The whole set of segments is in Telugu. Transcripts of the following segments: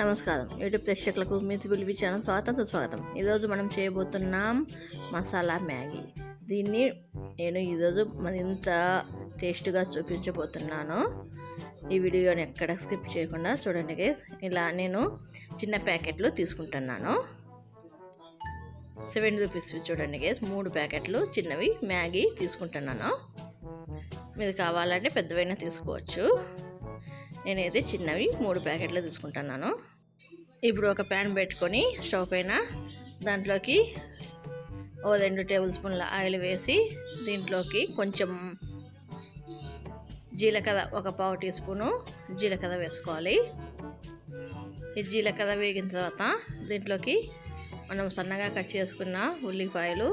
నమస్కారం. యూట్యూబ్ ప్రేక్షకులకు మితి పిలిపి ఛానల్ స్వాగతం సుస్వాగతం. ఈరోజు మనం చేయబోతున్నాం మసాలా మ్యాగీ. దీన్ని నేను ఈరోజు మరింత టేస్ట్గా చూపించబోతున్నాను. ఈ వీడియోని ఎక్కడ స్కిప్ చేయకుండా చూడండి గైస్ ఇలా నేను చిన్న ప్యాకెట్లు తీసుకుంటున్నాను. సెవెన్ రూపీస్వి చూడండి గైస్ మూడు ప్యాకెట్లు చిన్నవి మ్యాగీ తీసుకుంటున్నాను. మీరు కావాలంటే పెద్దవైనా తీసుకోవచ్చు. నేనైతే చిన్నవి మూడు ప్యాకెట్లు తీసుకుంటున్నాను. ఇప్పుడు ఒక ప్యాన్ పెట్టుకొని స్టవ్ పైన దాంట్లోకి ఓ రెండు టేబుల్ స్పూన్ల ఆయిల్ వేసి దీంట్లోకి కొంచెం జీలకర్ర ఒక పావు టీ స్పూను జీలకర్ర వేసుకోవాలి. ఈ జీలకర్ర వేగిన తర్వాత దీంట్లోకి మనం సన్నగా కట్ చేసుకున్న ఉల్లిపాయలు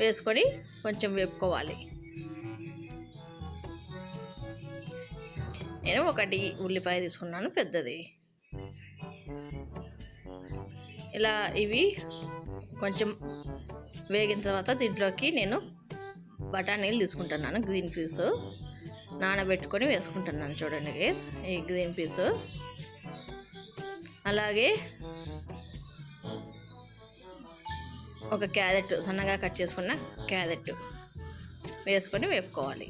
వేసుకొని కొంచెం వేపుకోవాలి. నేను ఒకటి ఉల్లిపాయ తీసుకున్నాను పెద్దది. ఇలా ఇవి కొంచెం వేగిన తర్వాత దీంట్లోకి నేను బఠానీలు తీసుకుంటున్నాను గ్రీన్ పీస్. నానబెట్టుకొని వేసుకుంటున్నాను చూడండి గేస్ ఈ గ్రీన్ పీస్. అలాగే ఒక క్యారెట్ సన్నగా కట్ చేసుకున్న క్యారెట్ వేసుకొని వేపుకోవాలి.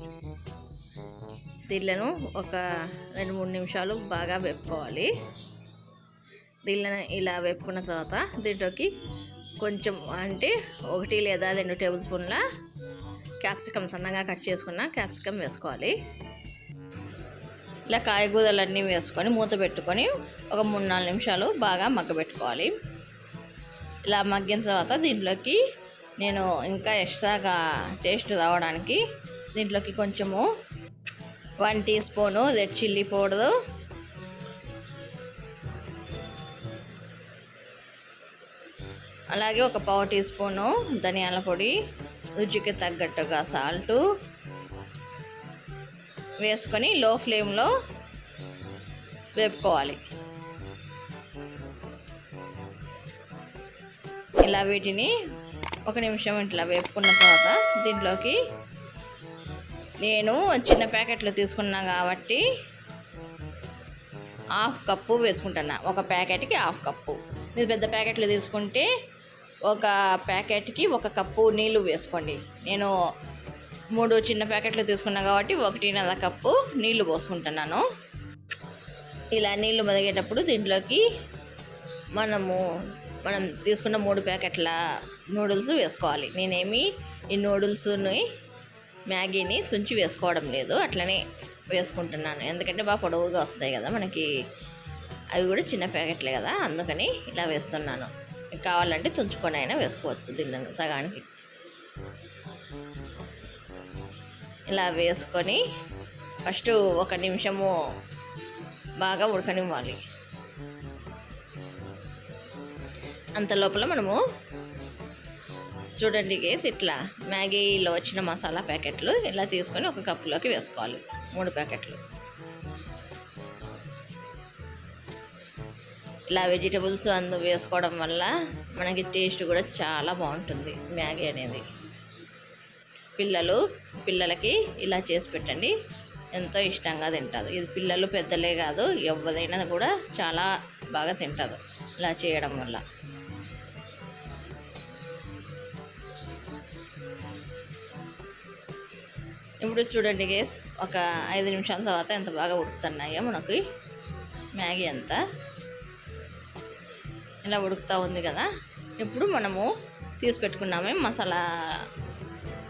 దీళ్ళను ఒక రెండు మూడు నిమిషాలు బాగా వేపుకోవాలి. దీళ్ళను ఇలా వేపుకున్న తర్వాత దీంట్లోకి కొంచెం అంటే ఒకటి లేదా రెండు టేబుల్ స్పూన్ల క్యాప్సికమ్ సన్నగా కట్ చేసుకున్న క్యాప్సికమ్ వేసుకోవాలి. ఇలా కాయగూరలన్నీ వేసుకొని మూత పెట్టుకొని ఒక మూడు నాలుగు నిమిషాలు బాగా మగ్గబెట్టుకోవాలి. ఇలా మగ్గిన తర్వాత దీంట్లోకి నేను ఇంకా ఎక్స్ట్రాగా టేస్ట్ రావడానికి దీంట్లోకి కొంచెము one tea spoon red chilli powder. అలాగే ఒక పావు టీ స్పూను ధనియాల పొడి రుచికి తగ్గట్టుగా సాల్టు. వేసుకొని లో ఫ్లేమ్లో వేపుకోవాలి. ఇలా వీటిని ఒక నిమిషం ఇట్లా వేపుకున్న తర్వాత దీంట్లోకి నేను చిన్న ప్యాకెట్లు తీసుకున్నా కాబట్టి హాఫ్ కప్పు వేసుకుంటున్నా ఒక ప్యాకెట్కి హాఫ్ కప్పు. మీరు పెద్ద ప్యాకెట్లు తీసుకుంటే ఒక ప్యాకెట్కి ఒక కప్పు నీళ్ళు వేసుకోండి. నేను మూడు చిన్న ప్యాకెట్లు తీసుకున్నా కాబట్టి ఒకటిన్నర కప్పు నీళ్ళు పోసుకుంటున్నాను. ఇలా నీళ్ళు మరిగేటప్పుడు దీంట్లోకి మనము మనం తీసుకున్న మూడు ప్యాకెట్ల నూడిల్స్ వేసుకోవాలి. నేనేమి ఈ నూడిల్స్ని మ్యాగీని తుంచి వేసుకోవడం లేదు. అట్లనే వేసుకుంటున్నాను. ఎందుకంటే బాగా పొడవుగా వస్తాయి కదా మనకి. అవి కూడా చిన్న ప్యాకెట్లే కదా. అందుకని ఇలా వేస్తున్నాను. కావాలంటే తుంచుకొని అయినా వేసుకోవచ్చు దీన్ని సగానికి. ఇలా వేసుకొని ఫస్ట్ ఒక నిమిషము బాగా ఉడకనివ్వాలి. అంత లోపల మనము చూడండి గేస్ ఇట్లా మ్యాగీలో వచ్చిన మసాలా ప్యాకెట్లు ఇలా తీసుకొని ఒక కప్పులోకి వేసుకోవాలి మూడు ప్యాకెట్లు. ఇలా వెజిటబుల్స్ అందు వేసుకోవడం వల్ల మనకి టేస్ట్ కూడా చాలా బాగుంటుంది మ్యాగీ అనేది. పిల్లలు పిల్లలకి ఇలా చేసి పెట్టండి ఎంతో ఇష్టంగా తింటారు. ఇది పిల్లలు పెద్దలే కాదు ఎవరైనా కూడా చాలా బాగా తింటారు ఇలా చేయడం వల్ల. ఇప్పుడు చూడండి గేస్ ఒక ఐదు నిమిషాల తర్వాత ఎంత బాగా ఉడుకుతున్నాయో మనకి మ్యాగీ అంతా. ఇలా ఉడుకుతూ ఉంది కదా. ఇప్పుడు మనము తీసి పెట్టుకున్నామే మసాలా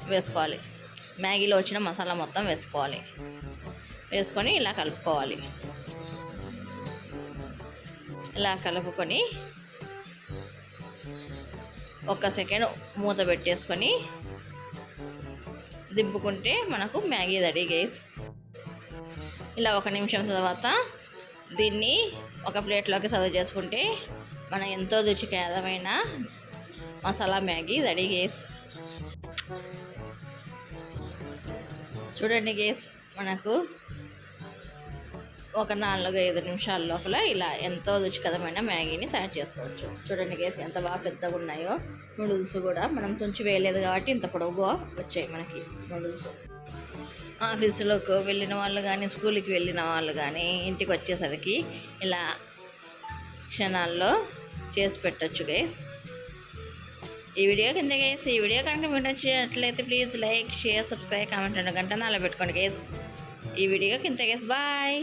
వేసుకోవాలి. మ్యాగీలో వచ్చిన మసాలా మొత్తం వేసుకోవాలి. వేసుకొని ఇలా కలుపుకోవాలి. ఇలా కలుపుకొని ఒక సెకండ్ మూత పెట్టేసుకొని దింపుకుంటే మనకు మ్యాగీ రెడీ గైస్. ఇలా ఒక నిమిషం తర్వాత దీన్ని ఒక ప్లేట్లోకి సర్వ్ చేసుకుంటే మన ఎంతో రుచికరమైన మసాలా మ్యాగీ రెడీ గేస్. చూడండి గేస్ మనకు ఒక నాలుగు ఐదు నిమిషాల లోపల ఇలా ఎంతో రుచికరమైన మ్యాగీని తయారు చేసుకోవచ్చు. చూడండి గేస్ ఎంత బాగా పెద్దగా ఉన్నాయో. నూడిల్స్ కూడా మనం తుంచి వేయలేదు కాబట్టి ఇంత పొడవుగా వచ్చాయి మనకి నూడిల్స్. ఆఫీసులోకి వెళ్ళిన వాళ్ళు కానీ స్కూల్కి వెళ్ళిన వాళ్ళు కానీ ఇంటికి వచ్చేసరికి ఇలా క్షణాల్లో చేసి పెట్టొచ్చు గైస్ ఈ వీడియో కింద గైస్ ఈ వీడియో కనుక మీరు నచ్చినట్లయితే please like share subscribe comment రెండు గంటలు అలా పెట్టుకోండి గైస్ ఈ వీడియో కింద గైస్ బాయ్